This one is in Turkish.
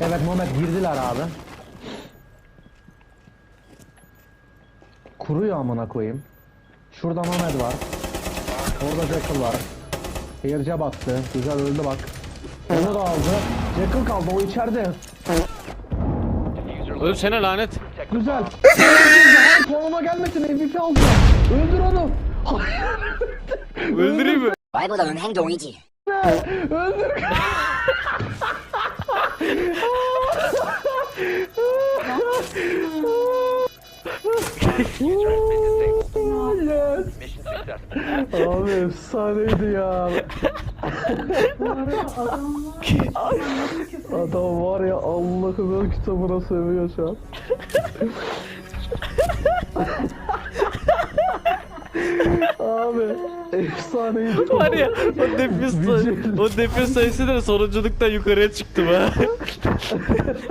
Evet Mehmet girdiler abi. Kuruyor amına koyayım. Şurada Mehmet var. Orada Jackal var. Seyirce baktı. Güzel öldü bak. Onu da aldı. Jackal kaldı o içeride. Oğlum sana lanet. Güzel. Hayır konuma gelmesin MVP aldı. Öldür onu. Öldüreyim mi? 我还不等很容易记。 Öldür. Yes. Abi efsaneydi ya. Adam var ya Allah'ın kitabına sövüyor şu an. Abi efsaneydi. Var ya o Vigil. o nefes sayısı da sonunculuktan yukarıya çıktım ha.